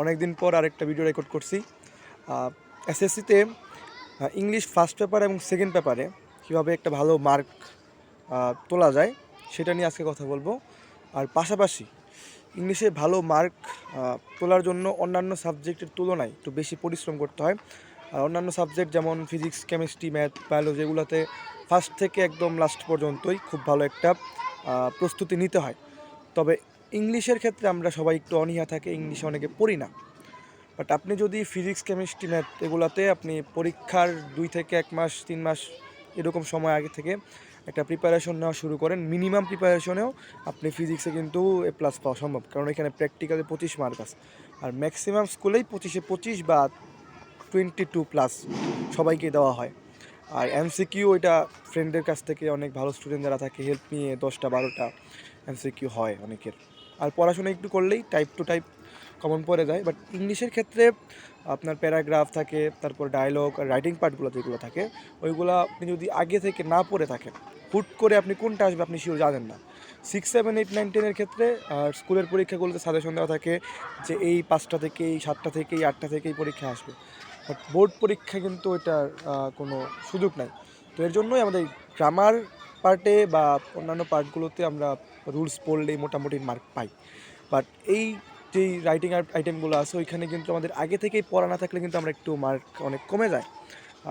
অনেক দিন পর আরেকটা ভিডিও রেকর্ড করছি। এসএসসিতে ইংলিশ ফার্স্ট পেপার এবং সেকেন্ড পেপারে কীভাবে একটা ভালো মার্ক তোলা যায়, সেটা নিয়ে আজকে কথা বলব। আর পাশাপাশি ইংলিশে ভালো মার্ক তোলার জন্য অন্যান্য সাবজেক্টের তুলনায় একটু বেশি পরিশ্রম করতে হয়। আর অন্যান্য সাবজেক্ট যেমন ফিজিক্স কেমিস্ট্রি ম্যাথ বায়োলজি এগুলোতে ফার্স্ট থেকে একদম লাস্ট পর্যন্তই খুব ভালো একটা প্রস্তুতি নিতে হয়। তবে ইংলিশের ক্ষেত্রে আমরা সবাই একটু অনীহা থাকে, ইংলিশে অনেকে পড়ি না। বাট আপনি যদি ফিজিক্স কেমিস্ট্রি ম্যাথ এগুলাতে আপনি পরীক্ষার দুই থেকে এক মাস, তিন মাস এরকম সময় আগে থেকে একটা প্রিপারেশন নেওয়া শুরু করেন। মিনিমাম প্রিপারেশনেও আপনি ফিজিক্সে কিন্তু এ প্লাস পাওয়া সম্ভব। কারণ এখানে প্র্যাকটিক্যালে পঁচিশ মার্ক আছে। আর ম্যাক্সিমাম স্কুলেই পঁচিশে পঁচিশ বা টোয়েন্টি টু প্লাস সবাইকে দেওয়া হয়। আর এমসিকিউ ওইটা ফ্রেন্ডের কাছ থেকে অনেক ভালো স্টুডেন্ট যারা থাকে হেল্প নিয়ে দশটা, বারোটা এমসিকিউ হয় অনেকের। আর পড়াশোনা একটু করলেই টাইপ টু টাইপ কমন পড়ে যায়। বাট ইংলিশের ক্ষেত্রে আপনার প্যারাগ্রাফ থাকে, তারপর ডায়লগ আর রাইটিং পার্টগুলো যেগুলো থাকে, ওইগুলো আপনি যদি আগে থেকে না পড়ে থাকেন, হুট করে আপনি কোনটা আসবে আপনি শিওর জানেন না। সিক্স সেভেন এইট নাইন টেনের ক্ষেত্রে আর স্কুলের পরীক্ষাগুলোতে সাজেশন দেওয়া থাকে যে এই পাঁচটা থেকে এই সাতটা থেকে এই আটটা থেকে এই পরীক্ষা আসবে। বাট বোর্ড পরীক্ষা কিন্তু এটার কোনো সুযোগ নাই। তো এর জন্যই আমাদের গ্রামার পার্টে বা অন্যান্য পার্টগুলোতে আমরা রুলস পড়লেই মোটামুটি মার্ক পাই। বাট এই যেই রাইটিং আইটেমগুলো আছে, ওইখানে কিন্তু আমাদের আগে থেকেই পড়া না থাকলে কিন্তু আমরা একটু মার্ক অনেক কমে যায়।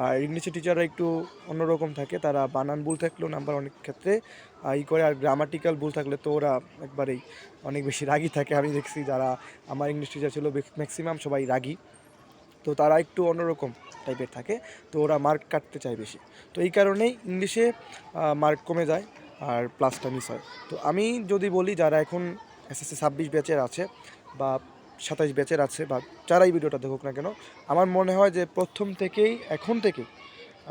আর ইংলিশের টিচাররা একটু অন্যরকম থাকে, তারা বানান ভুল থাকলেও নাম্বার অনেক ক্ষেত্রে ই করে। আর গ্রামাটিক্যাল ভুল থাকলে তো ওরা একবারেই অনেক বেশি রাগী থাকে। আমি দেখছি যারা, আমার ইংলিশ টিচার ছিল, ম্যাক্সিমাম সবাই রাগী। তো তারা একটু অন্যরকম। টাইপের থাকে, তো ওরা মার্ক কাটতে চায় বেশি। তো এই কারণেই ইংলিশে মার্ক কমে যায় আর প্লাসটা মিস হয়। তো আমি যদি বলি যারা এখন এসএসসি ছাব্বিশ ব্যাচের আছে বা সাতাইশ ব্যাচের আছে বা যারাই ভিডিওটা দেখুক না কেন, আমার মনে হয় যে প্রথম থেকেই, এখন থেকে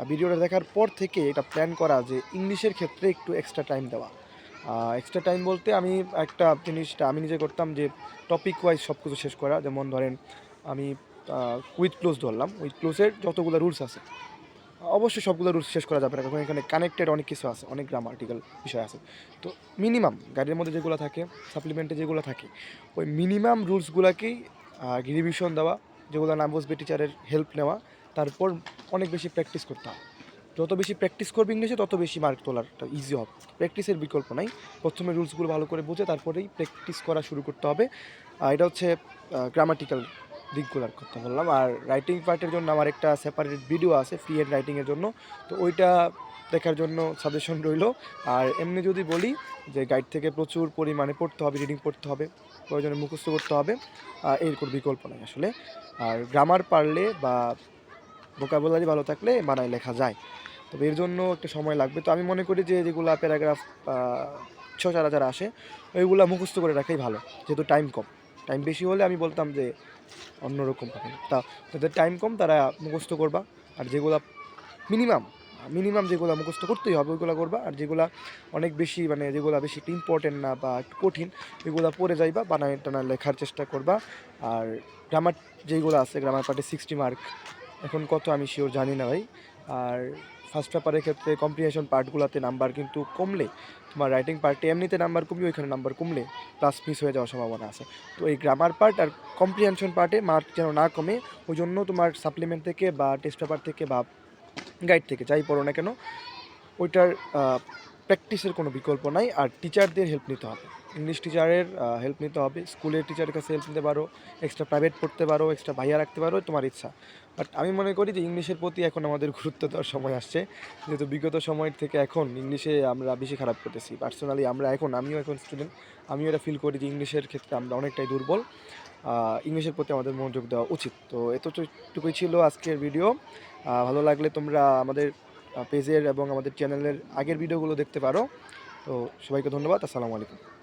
ভিডিওটা দেখার পর থেকে এটা প্ল্যান করা যে ইংলিশের ক্ষেত্রে একটু এক্সট্রা টাইম দেওয়া। এক্সট্রা টাইম বলতে আমি একটা জিনিসটা, আমি নিজে করতাম যে টপিক ওয়াইজ সব কিছু শেষ করা। যেমন ধরেন, আমি উইথ ক্লোজ ধরলাম। উইথ ক্লোজের যতগুলো রুলস আছে, অবশ্যই সবগুলো রুলস শেষ করা যাবে না, কারণ এখানে কানেক্টেড অনেক কিছু আছে, অনেক গ্রামার্টিক্যাল বিষয় আছে। তো মিনিমাম গাড়ির মধ্যে যেগুলো থাকে সাপ্লিমেন্টে যেগুলো থাকে, ওই মিনিমাম রুলসগুলোকেই রিভিশন দেওয়া, যেগুলো না বসবে টিচারের হেল্প নেওয়া, তারপর অনেক বেশি প্র্যাকটিস করতে হবে। যত বেশি প্র্যাকটিস করবে ইংলিশে, তত বেশি মার্ক তোলারটা ইজি হবে। প্র্যাকটিসের বিকল্প নাই। প্রথমে রুলসগুলো ভালো করে বুঝে, তারপরেই প্র্যাকটিস করা শুরু করতে হবে। এটা হচ্ছে গ্রামাটিক্যাল দিকগুলোর কথা বললাম। আর রাইটিং পার্টের জন্য আমার একটা সেপারেট ভিডিও আছে ফ্রি হ্যান্ড রাইটিংয়ের জন্য। তো ওইটা দেখার জন্য সাজেশন রইল। আর এমনি যদি বলি যে গাইড থেকে প্রচুর পরিমাণে পড়তে হবে রিডিং পড়তে হবে, প্রয়োজনে মুখস্থ করতে হবে এর কোনো বিকল্প নাই আসলে। আর গ্রামার পারলে বা ভোকাবুলারি ভালো থাকলে বানায় লেখা যায়। তবে এর জন্য একটা সময় লাগবে। তো আমি মনে করি যে যেগুলো প্যারাগ্রাফ ছ যারা যারা আসে, ওইগুলো মুখস্থ করে রাখাই ভালো, যেহেতু টাইম কম। টাইম বেশি হলে আমি বলতাম যে অন্যরকম পাবেন তা যাদের টাইম কম, তারা মুখস্থ করবা। আর যেগুলা মিনিমাম মিনিমাম যেগুলো মুখস্থ করতেই হবে, ওইগুলো করবা। আর যেগুলা অনেক বেশি মানে যেগুলো বেশি ইম্পর্টেন্ট না বা একটু কঠিন এগুলো পড়ে যাইবা, বানায় টানা লেখার চেষ্টা করবা। আর গ্রামার যেগুলো আছে গ্রামার পার্টে সিক্সটি মার্ক এখন কত আমি শিওর জানি না ভাই। আর ফার্স্ট পেপারের ক্ষেত্রে কম্প্রিহেনশন পার্টগুলোতে নাম্বার কিন্তু কমলে, তোমার রাইটিং পার্টে এমনিতে নাম্বার কমলে ওইখানে নাম্বার কমলে প্লাস মিস হয়ে যাওয়ার সম্ভাবনা আছে। তো এই গ্রামার পার্ট আর কম্প্রিহেনশন পার্টে মার্ক যেন না কমে ওই জন্য তোমার সাপ্লিমেন্ট থেকে বা টেস্ট পেপার থেকে বা গাইড থেকে, যাই পড়ো না কেন, ওইটার প্র্যাকটিসের কোনো বিকল্প নাই আর টিচারদের হেল্প নিতে হবে। ইংলিশ টিচারের হেল্প নিতে হবে। স্কুলের টিচারের কাছে হেল্প নিতে পারো এক্সট্রা প্রাইভেট পড়তে পারো এক্সট্রা ভাইয়া রাখতে পারো, তোমার ইচ্ছা। বাট আমি মনে করি যে ইংলিশের প্রতি এখন আমাদের গুরুত্ব দেওয়ার সময় আসছে। যেহেতু বিগত সময়ের থেকে এখন ইংলিশে আমরা বেশি খারাপ করতেছি। পার্সোনালি আমরা এখন, আমিও এখন স্টুডেন্ট আমিও এটা ফিল করি যে ইংলিশের ক্ষেত্রে আমরা অনেকটাই দুর্বল। ইংলিশের প্রতি আমাদের মনোযোগ দেওয়া উচিত। তো এতটুকুই ছিল আজকের ভিডিও ভালো লাগলে তোমরা আমাদের পেজের এবং আমাদের চ্যানেলের আগের ভিডিওগুলো দেখতে পারো। তো সবাইকে ধন্যবাদ আসসালামু আলাইকুম।